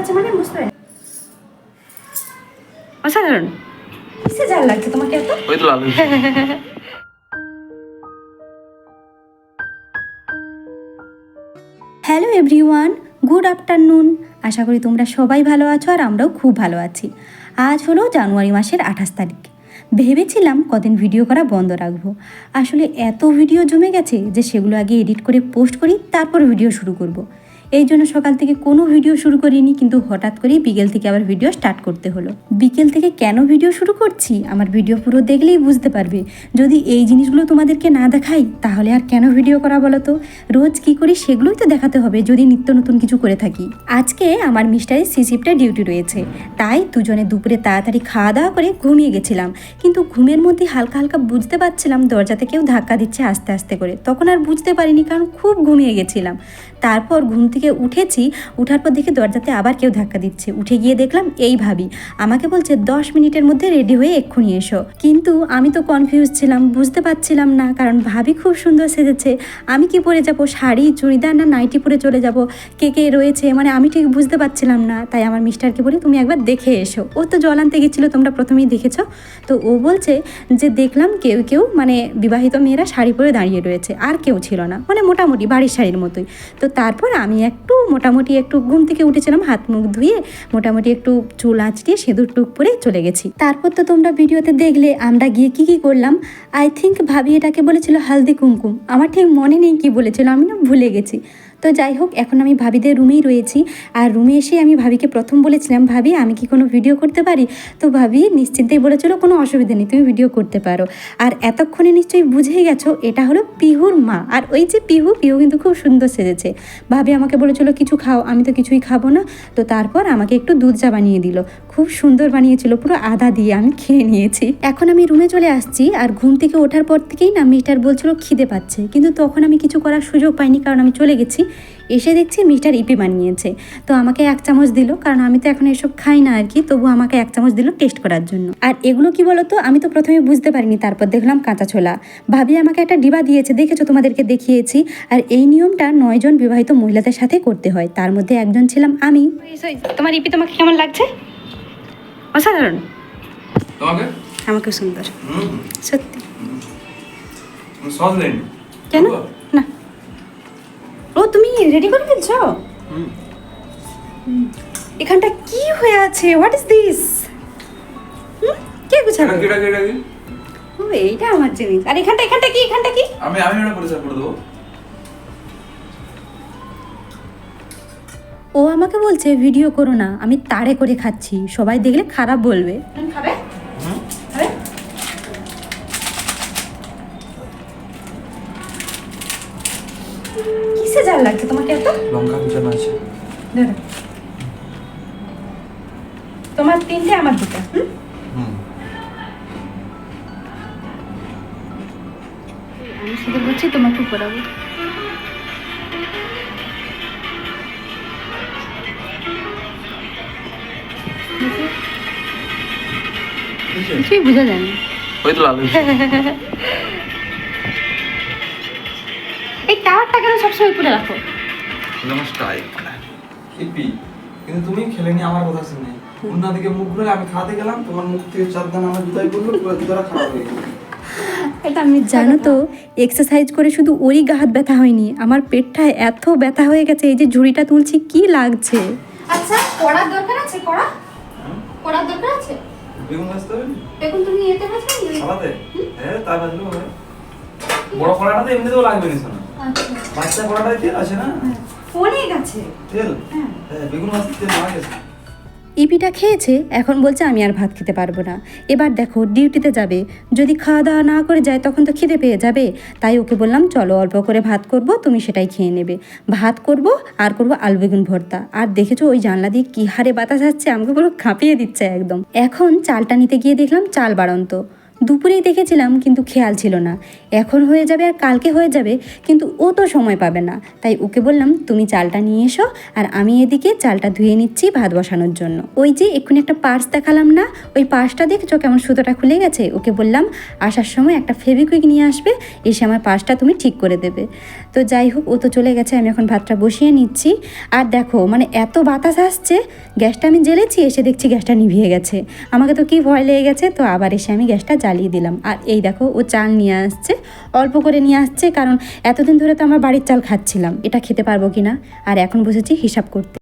আছে মানে বুঝতে পারি অসাধারণ। কিসে জাল লাগছে তোমাকে এত? ওই তো লাল। Hello everyone good afternoon. আশা করি তোমরা সবাই ভালো আছো আর আমরাও খুব ভালো আছি। আজ হলো জানুয়ারি মাসের আঠাশ তারিখ। ভেবেছিলাম কদিন ভিডিও করা বন্ধ রাখব। আসলে এত ভিডিও জমে গেছে যে সেগুলো আগে এডিট করে পোস্ট করি তারপর ভিডিও শুরু করব। এই জন্য সকাল থেকে কোনো ভিডিও শুরু করিনি, কিন্তু হঠাৎ করেই বিকেল থেকে আবার ভিডিও স্টার্ট করতে হলো। বিকেল থেকে কেন ভিডিও শুরু করছি? আমার ভিডিও পুরো দেখলেই বুঝতে পারবে। যদি এই জিনিসগুলো তোমাদেরকে না দেখাই, তাহলে আর কেন ভিডিও করা বলো তো? রোজ কি করি সেগুলোই তো দেখাতে হবে, যদি নিত্য নতুন কিছু করে থাকি। আজকে আমার মিস্টারের সি শিফটে ডিউটি রয়েছে। তাই দুজনে দুপুরে তাড়াতাড়ি খাওয়া দাওয়া করে ঘুমিয়ে গেছিলাম। কিন্তু ঘুমের মধ্যে হালকা হালকা বুঝতে পারছিলাম, দরজাতে কেউ ধাক্কা দিচ্ছে আস্তে আস্তে করে। তখন আর বুঝতে পারিনি, কারণ খুব ঘুমিয়ে গেছিলাম। তারপর ঘুম থেকে উঠেছি, উঠার পর দেখে দরজাতে আবার কেউ ধাক্কা দিচ্ছে। উঠে গিয়ে দেখলাম, এই ভাবি। আমাকে বলছে, দশ মিনিটের মধ্যে রেডি হয়ে এক্ষুনি এসো। কিন্তু আমি তো কনফিউজ ছিলাম, বুঝতে পারছিলাম না, কারণ ভাবি খুব সুন্দর সেজেছে। আমি কি পরে যাব, শাড়ি, চুড়িদার না নাইটি পরে চলে যাব? কে কে রয়েছে? মানে আমি ঠিক বুঝতে পারছিলাম না। তাই আমার মিস্টারকে বলি, তুমি একবার দেখে এসো। ও তো জল আনতে গেছিল, তোমরা প্রথমেই দেখেছ। তো ও বলছে যে, দেখলাম কেউ কেউ মানে বিবাহিত মেয়েরা শাড়ি পরে দাঁড়িয়ে রয়েছে, আর কেউ ছিল না। মানে মোটামুটি বাড়ির শাড়ির মতোই। তো তারপর আমি একটু, মোটামুটি একটু ঘুম থেকে উঠেছিলাম, হাত মুখ ধুয়ে মোটামুটি একটু চুল আঁচড়িয়ে সেঁদুর টুক পরে চলে গেছি। তারপর তো তোমরা ভিডিওতে দেখলে আমরা গিয়ে কি কি করলাম। আই থিঙ্ক ভাবি এটাকে বলেছিল হালদি কুমকুম। আমার ঠিক মনে নেই কি বলেছিল, আমি না ভুলে গেছি। তো যাই হোক, এখন আমি ভাবিদের রুমেই রয়েছি। আর রুমে এসে আমি ভাবিকে প্রথম বলেছিলাম, ভাবি, আমি কি কোনো ভিডিও করতে পারি? তো ভাবি নিশ্চিন্তেই বলেছিল, কোনো অসুবিধা নেই, তুমি ভিডিও করতে পারো। আর এতক্ষণে নিশ্চয়ই বুঝেই গেছো, এটা হলো পিহুর মা। আর ওই যে পিহু পিহু কিন্তু খুব সুন্দর সেজেছে। ভাবি আমাকে বলেছিল, কিছু খাও, আমি তো কিছুই খাব না। তো তারপর আমাকে একটু দুধ চা বানিয়ে দিল। খুব সুন্দর বানিয়েছিল, পুরো আদা দিয়ে আমি খেয়ে নিয়েছি। এখন আমি রুমে চলে আসছি, আর ঘুম থেকে ওঠার পর থেকেই না মিস্টার বলছিল, খিদে পাচ্ছে। কিন্তু তখন আমি কিছু করার সুযোগ পাইনি, কারণ আমি চলে গেছি। এসে দেখছি মিস্টার ইপি বানিয়েছে। তো আমাকে এক চামচ দিল কারণ আমি তো এখন এসব খাই না আর কি তবু আমাকে এক চামচ দিল টেস্ট করার জন্য। আর এগুলো কি বলতো? আমি তো প্রথমে বুঝতে পারিনি তারপর দেখলাম কাঁচা ছোলা। ভাবি আমাকে একটা ডিবা দিয়েছে দেখেছ? তোমাদেরকে দেখিয়েছি। আর এই নিয়মটা নয়জন বিবাহিত মহিলাদের সাথে করতে হয়। তার মধ্যে একজন ছিলাম আমি। তোমার ইপি তোমাকে কেমন লাগছে? অসাধারণ। তোমাকে? আমাকে সুন্দর। সত্যি। কেন? রেডি করে ফেলছো? হুম। এখানটা কি হয়ে আছে? হোয়াট ইজ দিস কে গুছাবে ও এইটা আমার জিনিস। আর এখানটা এখানটা কি এখানটা কি? আমি আমি ওটা পরিষ্কার করে দেবো। ও আমাকে বলছে ভিডিও করো না আমি তাড়ে করে খাচ্ছি। সবাই দেখলে খারাপ বলবে। খাবে? খাবে? কিসে জাল লাগছে তোমাকে এত? লঙ্কা বিছানো আছে। ধরো। তোমার তিনটে আমার দুটো হুম? হুম। আমি শুধু বলছি তোমাকে পড়াবো কিছুই বোঝা যায় না ওই তো লাল এই টাওয়ারটা কেন সবসময় উপরে রাখো শিল্পী কিন্তু তুমি খেলেনি আমার কথা শুনে। অন্যদিকে মুখ ঘুরে আমি খাতে গেলাম তোমার মুখ থেকে চার দানা আমার জুতাই পড়ল পুরো জুতাটা খারাপ হয়ে গেল। এটা আমি জানো তো এক্সারসাইজ করে শুধু ওরই গা হাত ব্যথা হয়নি আমার পেটটা এত ব্যথা হয়ে গেছে এই যে ঝুড়িটা তুলছি কি লাগছে? আচ্ছা পড়ার দরকার আছে পড়া পড়ার দরকার আছে? বেগুন ভাজতে হবে? এখন তুমি এতে ভাজবে হ্যাঁ তা ভাজলেও হবে বড় কড়াটা তো এমনিতেও লাগবে না বাচ্চা কড়াটায় তেল আছে না? অনেক আছে। তেল? হ্যাঁ। হ্যাঁ বেগুন ভাজতে তেল মারা গেছে। ইপিটা খেয়েছে এখন বলছে আমি আর ভাত খেতে পারব না। এবার দেখো ডিউটিতে যাবে। যদি খাওয়া দাওয়া না করে যায় তখন তো খিদে পেয়ে যাবে। তাই ওকে বললাম চলো অল্প করে ভাত করব তুমি সেটাই খেয়ে নেবে। ভাত করব আর করব আলু বেগুন ভর্তা। আর দেখেছ ওই জানলা দিয়ে কী হারে বাতাস আসছে? আমাকে পুরো খাপিয়ে দিচ্ছে একদম। এখন চালটা নিতে গিয়ে দেখলাম চাল বাড়ন্ত। দুপুরেই দেখেছিলাম, কিন্তু খেয়াল ছিল না। এখন হয়ে যাবে আর কালকে হয়ে যাবে, কিন্তু ও তো সময় পাবে না। তাই ওকে বললাম, তুমি চালটা নিয়ে এসো, আর আমি এদিকে চালটা ধুয়ে নিচ্ছি ভাত বসানোর জন্য। ওই যে এক্ষুনি একটা পার্স দেখালাম না, ওই পার্সটা দেখছ? কেমন সুতোটা খুলে গেছে? ওকে বললাম, আসার সময় একটা ফেভিকুইক নিয়ে আসবে, এসে আমার পার্সটা তুমি ঠিক করে দেবে। তো যাই হোক, ও তো চলে গেছে, আমি এখন ভাতটা বসিয়ে নিচ্ছি। আর দেখো মানে এত বাতাস আসছে, গ্যাসটা আমি জ্বেলেছি, এসে দেখছি গ্যাসটা নিভিয়ে গেছে। আমাকে তো কি ভয় লেগে গেছে, তো আবার এসে আমি গ্যাসটা জ্বালিয়ে দিলাম। আর এই দেখো, ও চাল নিয়ে আসছে। অল্প করে নিয়ে আসছে, কারণ এতদিন ধরে তো আমার বাড়ির চাল খাচ্ছিলাম। এটা খেতে পারব কি না আর এখন বসেছি হিসাব করতে।